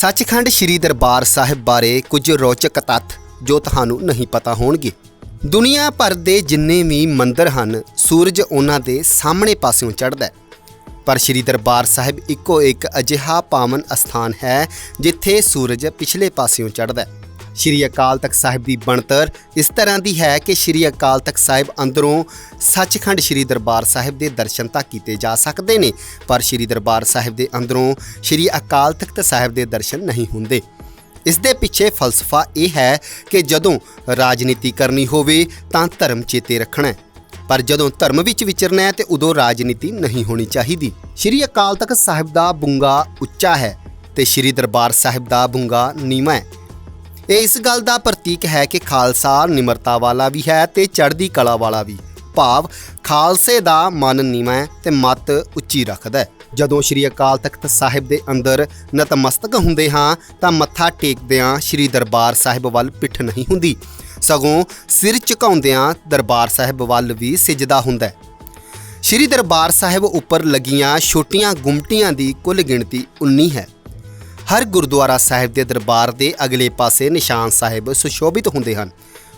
ਸੱਚਖੰਡ ਸ੍ਰੀ ਦਰਬਾਰ ਸਾਹਿਬ ਬਾਰੇ ਕੁਝ ਰੌਚਕ ਤੱਥ ਜੋ ਤੁਹਾਨੂੰ ਨਹੀਂ ਪਤਾ ਹੋਣਗੇ। ਦੁਨੀਆ ਭਰ ਦੇ ਜਿੰਨੇ ਵੀ ਮੰਦਰ ਹਨ, ਸੂਰਜ ਉਹਨਾਂ ਦੇ ਸਾਹਮਣੇ ਪਾਸਿਓਂ ਚੜ੍ਹਦਾ ਹੈ। ਪਰ ਸ੍ਰੀ ਦਰਬਾਰ ਸਾਹਿਬ ਇੱਕੋ ਇੱਕ ਅਜਿਹਾ ਪਾਵਨ ਅਸਥਾਨ ਹੈ ਜਿੱਥੇ ਸੂਰਜ ਪਿਛਲੇ ਪਾਸਿਓਂ ਚੜ੍ਹਦਾ ਹੈ। ਸ੍ਰੀ ਅਕਾਲ ਤਖਤ ਸਾਹਿਬ ਦੀ ਬਣਤਰ। ਇਸ ਤਰ੍ਹਾਂ ਦੀ ਹੈ ਕਿ ਸ੍ਰੀ ਅਕਾਲ ਤਖਤ ਸਾਹਿਬ ਅੰਦਰੋਂ ਸੱਚਖੰਡ ਸ੍ਰੀ ਦਰਬਾਰ ਸਾਹਿਬ ਦੇ ਦਰਸ਼ਨ ਤਾਂ ਕੀਤੇ ਜਾ ਸਕਦੇ ਨੇ, ਪਰ ਸ੍ਰੀ ਦਰਬਾਰ ਸਾਹਿਬ ਦੇ ਅੰਦਰੋਂ ਸ੍ਰੀ ਅਕਾਲ ਤਖਤ ਸਾਹਿਬ ਦੇ ਦਰਸ਼ਨ ਨਹੀਂ ਹੁੰਦੇ। ਇਸ ਦੇ ਪਿੱਛੇ ਫਲਸਫਾ ਇਹ ਹੈ ਕਿ ਜਦੋਂ ਰਾਜਨੀਤੀ ਕਰਨੀ ਹੋਵੇ ਤਾਂ ਧਰਮ ਚੇਤੇ ਰੱਖਣਾ ਪਰ ਜਦੋਂ ਧਰਮ ਵਿੱਚ ਵਿਚਰਨਾ ਹੈ ਤੇ ਉਦੋਂ ਰਾਜਨੀਤੀ ਨਹੀਂ ਹੋਣੀ ਚਾਹੀਦੀ। ਸ੍ਰੀ ਅਕਾਲ ਤਖਤ ਸਾਹਿਬ ਦਾ ਬੁੰਗਾ ਉੱਚਾ ਹੈ ਤੇ ਸ੍ਰੀ ਦਰਬਾਰ ਸਾਹਿਬ ਦਾ ਬੁੰਗਾ ਨੀਵਾਂ ਹੈ। ਇਹ ਇਸ ਗੱਲ ਦਾ ਪ੍ਰਤੀਕ ਹੈ ਕਿ ਖਾਲਸਾ ਨਿਮਰਤਾ ਵਾਲਾ ਵੀ ਹੈ ਤੇ ਚੜ੍ਹਦੀ ਕਲਾ ਵਾਲਾ ਵੀ। ਭਾਵ ਖਾਲਸੇ ਦਾ ਮਨ ਨੀਵਾਂ ਹੈ ਤੇ ਮਤ ਉੱਚੀ ਰੱਖਦਾ ਹੈ। ਜਦੋਂ ਸ੍ਰੀ ਅਕਾਲ ਤਖਤ ਸਾਹਿਬ ਦੇ ਅੰਦਰ ਨਤਮਸਤਕ ਹੁੰਦੇ ਹਾਂ, ਤਾਂ ਮੱਥਾ ਟੇਕਦਿਆਂ ਸ੍ਰੀ ਦਰਬਾਰ ਸਾਹਿਬ ਵੱਲ ਪਿੱਠ ਨਹੀਂ ਹੁੰਦੀ। ਸਗੋਂ ਸਿਰ ਝੁਕਾਉਂਦਿਆਂ ਦਰਬਾਰ ਸਾਹਿਬ ਵੱਲ ਵੀ ਸਿਜਦਾ ਹੁੰਦਾ ਹੈ। ਸ੍ਰੀ ਦਰਬਾਰ ਸਾਹਿਬ ਉੱਪਰ ਲੱਗੀਆਂ ਛੋਟੀਆਂ ਗੁੰਮਟੀਆਂ ਦੀ ਕੁੱਲ ਗਿਣਤੀ 19 ਹੈ। ਹਰ ਗੁਰਦੁਆਰਾ ਸਾਹਿਬ ਦੇ ਦਰਬਾਰ ਦੇ ਅਗਲੇ ਪਾਸੇ ਨਿਸ਼ਾਨ ਸਾਹਿਬ ਸੁਸ਼ੋਭਿਤ ਹੁੰਦੇ ਹਨ।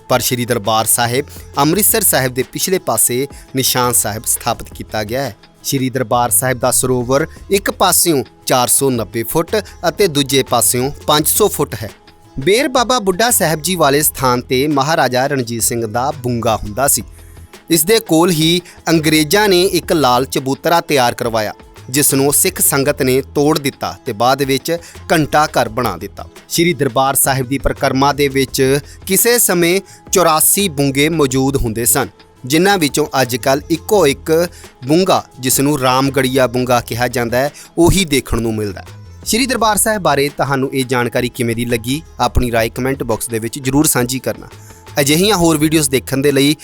ਪਰ ਸ੍ਰੀ ਦਰਬਾਰ ਸਾਹਿਬ, ਅੰਮ੍ਰਿਤਸਰ ਸਾਹਿਬ ਦੇ ਪਿਛਲੇ ਪਾਸੇ ਨਿਸ਼ਾਨ ਸਾਹਿਬ ਸਥਾਪਿਤ ਕੀਤਾ ਗਿਆ ਹੈ। ਸ੍ਰੀ ਦਰਬਾਰ ਸਾਹਿਬ ਦਾ ਸਰੋਵਰ ਇੱਕ ਪਾਸਿਓਂ 490 ਫੁੱਟ ਅਤੇ ਦੂਜੇ ਪਾਸਿਓਂ 500 ਫੁੱਟ ਹੈ। ਬੇਰ ਬਾਬਾ ਬੁੱਢਾ ਸਾਹਿਬ ਜੀ ਵਾਲੇ ਸਥਾਨ ਤੇ ਮਹਾਰਾਜਾ ਰਣਜੀਤ ਸਿੰਘ ਦਾ ਬੁੰਗਾ ਹੁੰਦਾ ਸੀ। ਇਸ ਦੇ ਕੋਲ ਹੀ ਅੰਗਰੇਜ਼ਾਂ ਨੇ ਇੱਕ ਲਾਲ ਚਬੂਤਰਾ ਤਿਆਰ ਕਰਵਾਇਆ। ਜਿਸ ਨੂੰ ਸਿੱਖ ਸੰਗਤ ਨੇ ਤੋੜ ਦਿੱਤਾ ਤੇ ਬਾਅਦ ਵਿੱਚ ਘੰਟਾ ਘਰ ਬਣਾ ਦਿੱਤਾ। ਸ੍ਰੀ ਦਰਬਾਰ ਸਾਹਿਬ ਦੀ ਪ੍ਰਕਰਮਾ ਦੇ ਵਿੱਚ ਕਿਸੇ ਸਮੇਂ 84 ਬੁੰਗੇ ਮੌਜੂਦ ਹੁੰਦੇ ਸਨ, ਜਿਨ੍ਹਾਂ ਵਿੱਚੋਂ ਅੱਜਕੱਲ ਇੱਕੋ ਇੱਕ ਬੁੰਗਾ ਜਿਸ ਨੂੰ ਰਾਮਗੜੀਆ ਬੁੰਗਾ ਕਿਹਾ ਜਾਂਦਾ ਹੈ, ਉਹੀ ਦੇਖਣ ਨੂੰ ਮਿਲਦਾ ਹੈ। ਸ੍ਰੀ ਦਰਬਾਰ ਸਾਹਿਬ ਬਾਰੇ ਤੁਹਾਨੂੰ ਇਹ ਜਾਣਕਾਰੀ ਕਿਵੇਂ ਦੀ ਲੱਗੀ? ਆਪਣੀ ਰਾਏ ਕਮੈਂਟ ਬਾਕਸ ਦੇ ਵਿੱਚ ਜਰੂਰ ਸਾਂਝੀ ਕਰਨਾ। ਅਜਿਹੀਆਂ ਹੋਰ ਵੀਡੀਓਜ਼ ਦੇਖਣ ਦੇ ਲਈ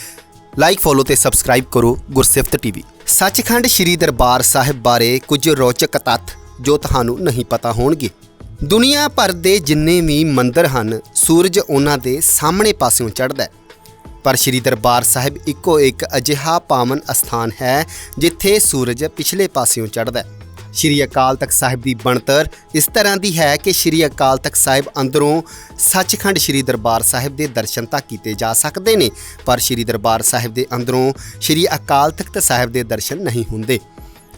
ਲਾਈਕ, ਫੋਲੋ ਤੇ ਸਬਸਕ੍ਰਾਈਬ ਕਰੋ ਗੁਰਸਿਫਤ ਟੀਵੀ। ਸੱਚਖੰਡ ਸ੍ਰੀ ਦਰਬਾਰ ਸਾਹਿਬ ਬਾਰੇ ਕੁਝ ਰੌਚਕ ਤੱਥ ਜੋ ਤੁਹਾਨੂੰ ਨਹੀਂ ਪਤਾ ਹੋਣਗੇ। ਦੁਨੀਆ ਭਰ ਦੇ ਜਿੰਨੇ ਵੀ ਮੰਦਰ ਹਨ, ਸੂਰਜ ਉਹਨਾਂ ਦੇ ਸਾਹਮਣੇ ਪਾਸਿਓਂ ਚੜ੍ਹਦਾ ਹੈ। ਪਰ ਸ੍ਰੀ ਦਰਬਾਰ ਸਾਹਿਬ ਇੱਕੋ ਇੱਕ ਅਜਿਹਾ ਪਾਵਨ ਅਸਥਾਨ ਹੈ ਜਿੱਥੇ ਸੂਰਜ ਪਿਛਲੇ ਪਾਸਿਓਂ ਚੜ੍ਹਦਾ ਹੈ। ਸ੍ਰੀ ਅਕਾਲ ਤਖਤ ਸਾਹਿਬ ਦੀ ਬਣਤਰ। ਇਸ ਤਰ੍ਹਾਂ ਦੀ ਹੈ ਕਿ ਸ੍ਰੀ ਅਕਾਲ ਤਖਤ ਸਾਹਿਬ ਅੰਦਰੋਂ ਸੱਚਖੰਡ ਸ੍ਰੀ ਦਰਬਾਰ ਸਾਹਿਬ ਦੇ ਦਰਸ਼ਨ ਤਾਂ ਕੀਤੇ ਜਾ ਸਕਦੇ ਨੇ, ਪਰ ਸ੍ਰੀ ਦਰਬਾਰ ਸਾਹਿਬ ਦੇ ਅੰਦਰੋਂ ਸ੍ਰੀ ਅਕਾਲ ਤਖਤ ਸਾਹਿਬ ਦੇ ਦਰਸ਼ਨ ਨਹੀਂ ਹੁੰਦੇ।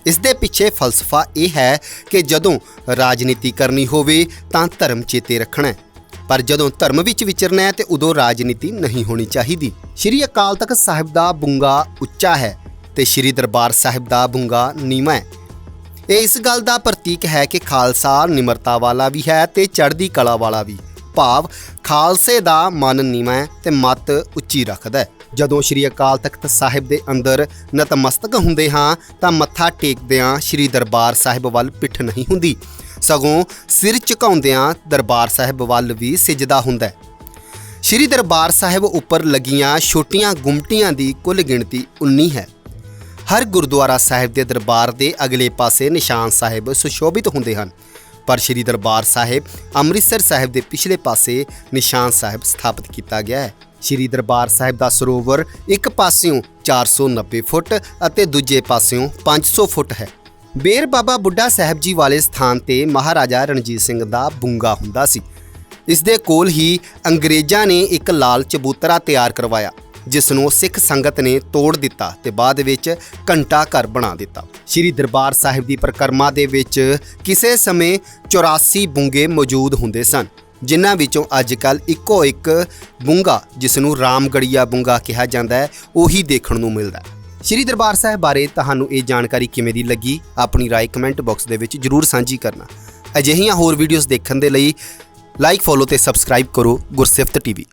ਇਸ ਦੇ ਪਿੱਛੇ ਫਲਸਫਾ ਇਹ ਹੈ ਕਿ ਜਦੋਂ ਰਾਜਨੀਤੀ ਕਰਨੀ ਹੋਵੇ ਤਾਂ ਧਰਮ ਚੇਤੇ ਰੱਖਣਾ ਪਰ ਜਦੋਂ ਧਰਮ ਵਿੱਚ ਵਿਚਰਨਾ ਹੈ ਤੇ ਉਦੋਂ ਰਾਜਨੀਤੀ ਨਹੀਂ ਹੋਣੀ ਚਾਹੀਦੀ। ਸ੍ਰੀ ਅਕਾਲ ਤਖਤ ਸਾਹਿਬ ਦਾ ਬੁੰਗਾ ਉੱਚਾ ਹੈ ਤੇ ਸ੍ਰੀ ਦਰਬਾਰ ਸਾਹਿਬ ਦਾ ਬੁੰਗਾ ਨੀਵਾਂ ਹੈ। ਇਹ ਇਸ ਗੱਲ ਦਾ ਪ੍ਰਤੀਕ ਹੈ ਕਿ ਖਾਲਸਾ ਨਿਮਰਤਾ ਵਾਲਾ ਵੀ ਹੈ ਤੇ ਚੜ੍ਹਦੀ ਕਲਾ ਵਾਲਾ ਵੀ। ਭਾਵ ਖਾਲਸੇ ਦਾ ਮਨ ਨੀਵਾਂ ਹੈ ਤੇ ਮਤ ਉੱਚੀ ਰੱਖਦਾ ਹੈ। ਜਦੋਂ ਸ੍ਰੀ ਅਕਾਲ ਤਖਤ ਸਾਹਿਬ ਦੇ ਅੰਦਰ ਨਤਮਸਤਕ ਹੁੰਦੇ ਹਾਂ, ਤਾਂ ਮੱਥਾ ਟੇਕਦਿਆਂ ਸ੍ਰੀ ਦਰਬਾਰ ਸਾਹਿਬ ਵੱਲ ਪਿੱਠ ਨਹੀਂ ਹੁੰਦੀ। ਸਗੋਂ ਸਿਰ ਝੁਕਾਉਂਦਿਆਂ ਦਰਬਾਰ ਸਾਹਿਬ ਵੱਲ ਵੀ ਸਿਜਦਾ ਹੁੰਦਾ ਹੈ। ਸ੍ਰੀ ਦਰਬਾਰ ਸਾਹਿਬ ਉੱਪਰ ਲੱਗੀਆਂ ਛੋਟੀਆਂ ਗੁੰਮਟੀਆਂ ਦੀ ਕੁੱਲ ਗਿਣਤੀ 19 ਹੈ। ਹਰ ਗੁਰਦੁਆਰਾ ਸਾਹਿਬ ਦੇ ਦਰਬਾਰ ਦੇ ਅਗਲੇ ਪਾਸੇ ਨਿਸ਼ਾਨ ਸਾਹਿਬ ਸੁਸ਼ੋਭਿਤ ਹੁੰਦੇ ਹਨ। ਪਰ ਸ੍ਰੀ ਦਰਬਾਰ ਸਾਹਿਬ, ਅੰਮ੍ਰਿਤਸਰ ਸਾਹਿਬ ਦੇ ਪਿਛਲੇ ਪਾਸੇ ਨਿਸ਼ਾਨ ਸਾਹਿਬ ਸਥਾਪਿਤ ਕੀਤਾ ਗਿਆ ਹੈ। ਸ੍ਰੀ ਦਰਬਾਰ ਸਾਹਿਬ ਦਾ ਸਰੋਵਰ ਇੱਕ ਪਾਸਿਓਂ 490 ਫੁੱਟ ਅਤੇ ਦੂਜੇ ਪਾਸਿਓਂ 500 ਫੁੱਟ ਹੈ। ਬੇਰ ਬਾਬਾ ਬੁੱਢਾ ਸਾਹਿਬ ਜੀ ਵਾਲੇ ਸਥਾਨ ਤੇ ਮਹਾਰਾਜਾ ਰਣਜੀਤ ਸਿੰਘ ਦਾ ਬੁੰਗਾ ਹੁੰਦਾ ਸੀ। ਇਸ ਦੇ ਕੋਲ ਹੀ ਅੰਗਰੇਜ਼ਾਂ ਨੇ ਇੱਕ ਲਾਲ ਚਬੂਤਰਾ ਤਿਆਰ ਕਰਵਾਇਆ। ਜਿਸ ਨੂੰ ਸਿੱਖ ਸੰਗਤ ਨੇ ਤੋੜ ਦਿੱਤਾ ਤੇ ਬਾਅਦ ਵਿੱਚ ਘੰਟਾ ਘਰ ਬਣਾ ਦਿੱਤਾ। ਸ੍ਰੀ ਦਰਬਾਰ ਸਾਹਿਬ ਦੀ ਪ੍ਰਕਰਮਾ ਦੇ ਵਿੱਚ ਕਿਸੇ ਸਮੇਂ 84 ਬੁੰਗੇ ਮੌਜੂਦ ਹੁੰਦੇ ਸਨ, ਜਿਨ੍ਹਾਂ ਵਿੱਚੋਂ ਅੱਜਕੱਲ ਇੱਕੋ ਇੱਕ ਬੁੰਗਾ ਜਿਸ ਨੂੰ ਰਾਮਗੜੀਆ ਬੁੰਗਾ ਕਿਹਾ ਜਾਂਦਾ ਹੈ, ਉਹੀ ਦੇਖਣ ਨੂੰ ਮਿਲਦਾ ਹੈ। ਸ੍ਰੀ ਦਰਬਾਰ ਸਾਹਿਬ ਬਾਰੇ ਤੁਹਾਨੂੰ ਇਹ ਜਾਣਕਾਰੀ ਕਿਵੇਂ ਦੀ ਲੱਗੀ? ਆਪਣੀ ਰਾਏ ਕਮੈਂਟ ਬਾਕਸ ਦੇ ਵਿੱਚ ਜਰੂਰ ਸਾਂਝੀ ਕਰਨਾ। ਅਜਿਹੀਆਂ ਹੋਰ ਵੀਡੀਓਜ਼ ਦੇਖਣ ਦੇ ਲਈ ਲਾਈਕ, ਫੋਲੋ ਤੇ ਸਬਸਕ੍ਰਾਈਬ ਕਰੋ ਗੁਰਸਿਫਤ ਟੀਵੀ।